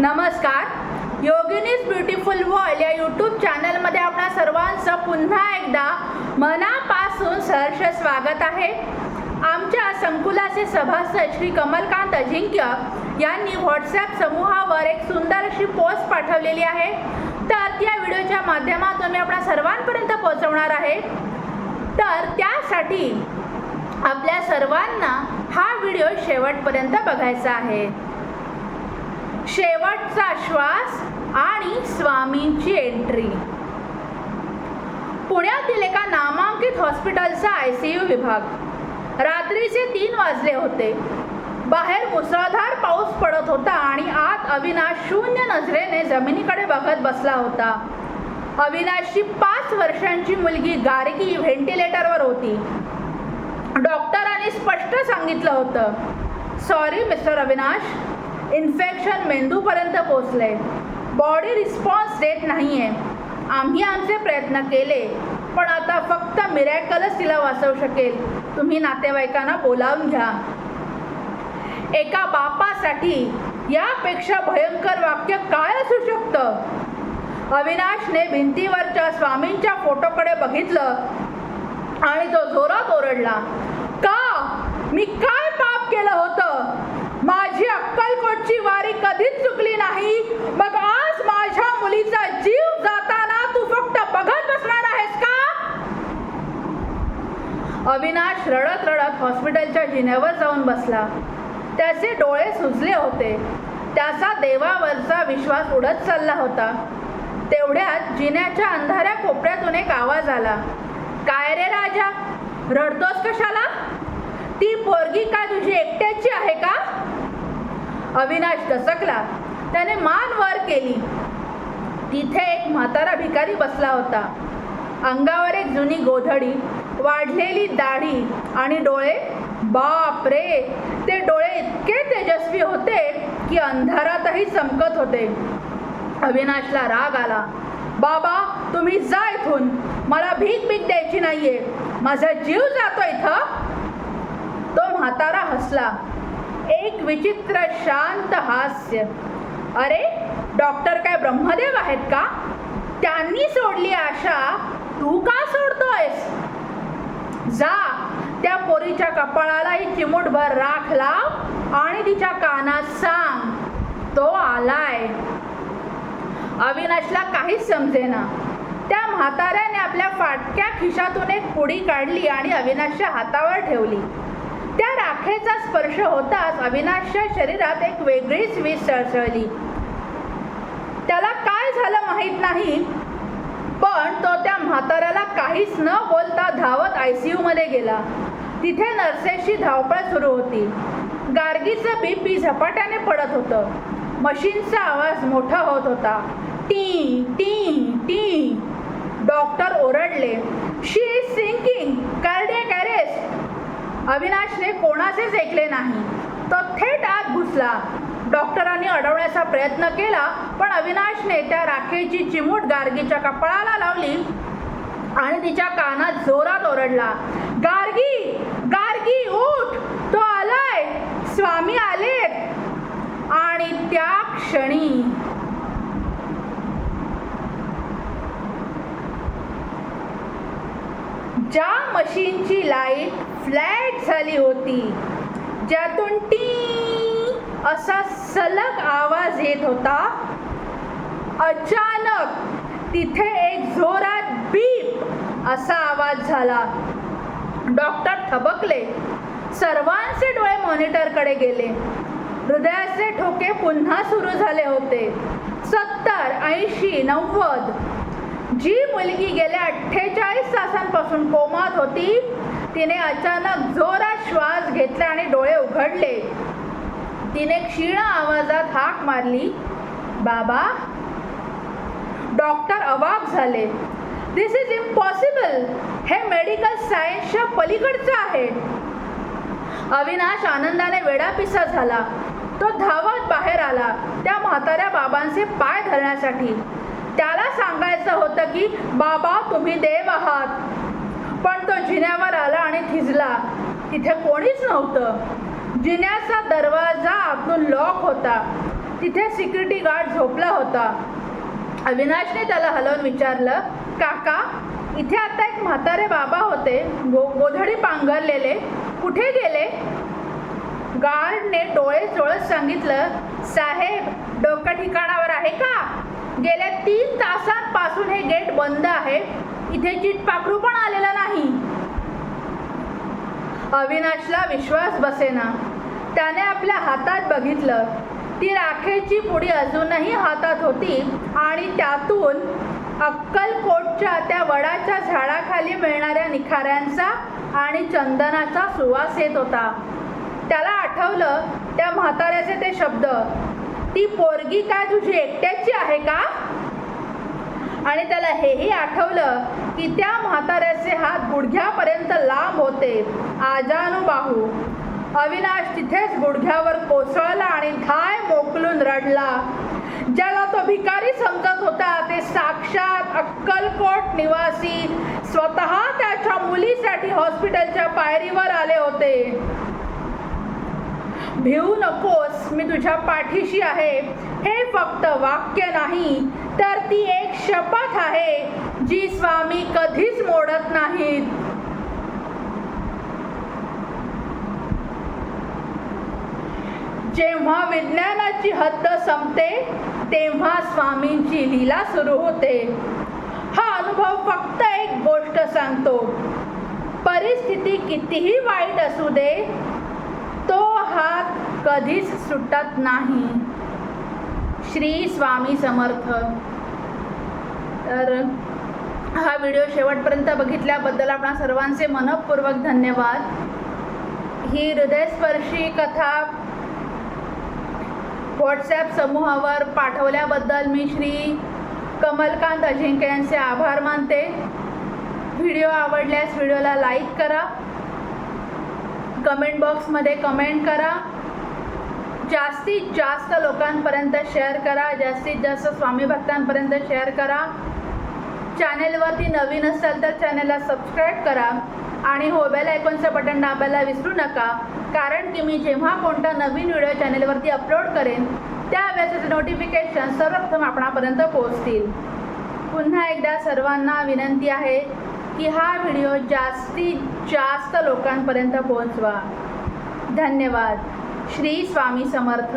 नमस्कार. योगिनीज beautiful world या YouTube चॅनलमध्ये आपणा सर्वांचं पुन्हा एकदा मनापासून सहर्ष स्वागत आहे. आमच्या संकुलाचे सभासद श्री कमलकांत अजिंक्य यांनी व्हॉट्सॲप समूहावर एक सुंदर अशी पोस्ट पाठवलेली आहे. तर त्या व्हिडिओच्या माध्यमातून मी आपणा सर्वांपर्यंत पोहोचवणार आहे. तर त्यासाठी आपल्या सर्वांना हा व्हिडिओ शेवटपर्यंत बघायचा आहे. शेवटचा श्वास आणि स्वामींची एंट्री. पुण्यातील एका नामांकित हॉस्पिटलचा आय सी यू विभाग. रात्रीचे तीन वाजले होते. बाहेर मुसळधार पाऊस पडत होता आणि आत अविनाश शून्य नजरेने जमिनीकडे बघत बसला होता. अविनाशची पाच वर्षांची मुलगी गार्गी व्हेंटिलेटरवर होती. डॉक्टरांनी स्पष्ट सांगितलं होतं. Sorry mister Avinash. इन्फेक्शन मेंदूपर्यंत पोचले बॉडी रिस्पॉन्स देत नाही आहे आम्ही आमचे प्रयत्न केले पण आता फक्त मिरॅकलच तिला वाचवू शकेल. तुम्ही नातेवाईकांना बोलावून घ्या. एका बापासाठी यापेक्षा भयंकर वाक्य काय असू शकतं? अविनाशने भिंतीवरच्या स्वामींच्या फोटोकडे बघितलं आणि तो जोरात ओरडला का? मी काय पाप केलं होतं? कधीच चुकली नाही. मग आज माझ्या मुलीचा जीव जाताना तू फक्त बघत बसणार आहेस का? अविनाश रडत रडत हॉस्पिटलच्या जिन्यावर जाऊन बसला. त्याचे डोळे सुजले होते. त्याचा देवावरचा विश्वास उडत चालला होता. तेवढ्यात जिन्याच्या अंधाऱ्या कोपऱ्यातून एक आवाज आला. काय रे राजा? रडतोस कशाला? ती पोरगी का तुझी एक अविनाश दसकला. त्याने मान वर केली. तिथे एक म्हातारा भिकारी बसला होता. अंगावर एक जुनी गोधडी वाढलेली दाढी आणि डोळे. बाप रे ते डोळे इतके तेजस्वी होते की अंधारातही चमकत होते. अविनाशला राग आला. बाबा तुम्ही जा इथून. मला भीक भीक द्यायची नाहीये. माझा जीव जातो इथं. तो म्हातारा हसला. एक विचित्र शांत हास्य. अरे डॉक्टर काय ब्रह्मदेव आहेत का? त्यांनी सोडली आशा तू का सोडतोयस? जा त्या पोरीच्या कपाळाला एक चिमूटभर राख लाव आणि तिच्या कानात सांग तो आलाय. अविनाशला काहीच समजेना. त्या म्हाताऱ्याने आपल्या फाटक्या खिशातून एक पुडी काढली आणि अविनाशच्या हातावर ठेवली. त्या स्पर्श होताच अविनाशच्या शरीरात एक वेगळीच वीज सळसळली त्याला काय झालं माहीत नाही पण तो त्या म्हाताऱ्याला काहीच न बोलता धावत आय सी यूमध्ये गेला. तिथे नर्सेसची धावपळ सुरू होती. गार्गीचं बीपी झपाट्याने पडत होतं. मशीनचा आवाज मोठा होत होता. टी टी टी. डॉक्टर ओरडले शी इज सिंकिंग कार्डियक अविनाशने कोणाचेच ऐकले नाही. तो थेट आत घुसला. डॉक्टरांनी अडवण्याचा प्रयत्न केला पण अविनाशने त्या राखेची चिमूट गार्गीच्या कपाळाला लावली आणि तिच्या कानात जोरात ओरडला. गार्गी गार्गी उठ तो आलाय स्वामी आलेत आणि त्या क्षणी ज्या मशीनची लाइट फ्लॅट झाली होती ज्यातून टी असा सलग आवाज येत होता अचानक तिथे एक जोरात बीप असा आवाज झाला. डॉक्टर थबकले. सर्वांचे डोळे मॉनिटरकडे गेले. हृदयाचे ठोके पुन्हा सुरू झाले होते. सत्तर ऐंशी नव्वद जी मुलगी गेल्या अठ्ठेचाळीस तासांपासून कोमात होती तिने अचानक जोरात श्वास घेतला आणि डोळे उघडले. तिने क्षीण आवाजात हाक मारली बाबा डॉक्टर अवाक झाले. दिस इज इम्पॉसिबल हे मेडिकल सायन्सच्या पलीकडचं आहे. अविनाश आनंदाने वेडापिसा झाला. तो धावत बाहेर आला त्या म्हाताऱ्या बाबांचे पाय धरण्यासाठी. त्याला सांगायचं होतं की बाबा तुम्ही देव आहात. पण तो जिन्यावर आला आणि थिजला. तिथे कोणीच नव्हतं. जिन्याचा दरवाजा आतून लॉक होता. तिथे सिक्युरिटी गार्ड झोपला होता. अविनाशने त्याला हलवून विचारलं काका इथे आता एक म्हातारे बाबा होते गो गोधडी पांघरलेले. कुठे गेले? गार्डने डोळे चोळत सांगितलं साहेब डोकं ठिकाणावर आहे का? गेल्या तीन तासांपासून हे गेट बंद आहे. इथे चिट पाखरू पण आलेला नाही. अविनाशला विश्वास बसेना. त्याने आपल्या हातात बघितलं. ती राखेची पुडी अजूनही हातात होती आणि त्यातून अक्कलकोटच्या त्या वडाच्या झाडाखाली मिळणाऱ्या निखाऱ्यांचा आणि चंदनाचा सुवास येत होता. त्याला आठवलं त्या म्हाताऱ्याचे ते शब्द. ती पोरगी काय तुझी एकट्याची आहे का? आणि त्याला हेही आठवलं की त्या म्हाताऱ्याचे हात गुडघ्यापर्यंत लांब होते. आजानुबाहू अविनाश तिथेच गुडघ्यावर कोसळला आणि धाय मोकलून रडला. ज्याला तो भिकारी समजत होता ते साक्षात अक्कलकोट निवासी स्वतः त्याच्या मुलीसाठी हॉस्पिटलच्या पायरीवर आले होते. भिवू नकोस मी तुझ्या पाठीशी आहे. हे फक्त वाक्य नाही तर ती एक शपथ आहे जी स्वामी कधीच मोडत नाहीत. जेव्हा विज्ञानाची हद्द संपते तेव्हा स्वामींची लीला सुरू होते. हा अनुभव फक्त एक गोष्ट सांगतो. परिस्थिती कितीही वाईट असू दे हा कधीच सुटत नाही. श्री स्वामी समर्थ. तर हा व्हिडिओ शेवटपर्यंत बघितल्याबद्दल आपणा सर्वांचे मनपूर्वक धन्यवाद. ही हृदयस्पर्शी कथा व्हॉट्सॲप समूहावर पाठवल्याबद्दल मी श्री कमलकांत अजिंक्य यांचे आभार मानते. व्हिडिओ आवडल्यास व्हिडिओला लाईक करा. कमेंट बॉक्समध्ये कमेंट करा. जास्तीत जास्त लोकांपर्यंत शेअर करा. जास्तीत जास्त स्वामी भक्तांपर्यंत शेअर करा. चॅनेलवरती नवीन असाल तर चॅनेलला सबस्क्राईब करा. आणि हो बेल आयकॉनचं बटन दाबायला विसरू नका. कारण की मी जेव्हा कोणता नवीन व्हिडिओ चॅनेलवरती अपलोड करेन त्यावेळेस नोटिफिकेशन सर्वप्रथम आपणापर्यंत पोहोचतील. पुन्हा एकदा सर्वांना विनंती आहे की हा व्हिडिओ जास्तीत जास्त लोकांपर्यंत पोहोचवा. धन्यवाद. श्री स्वामी समर्थ.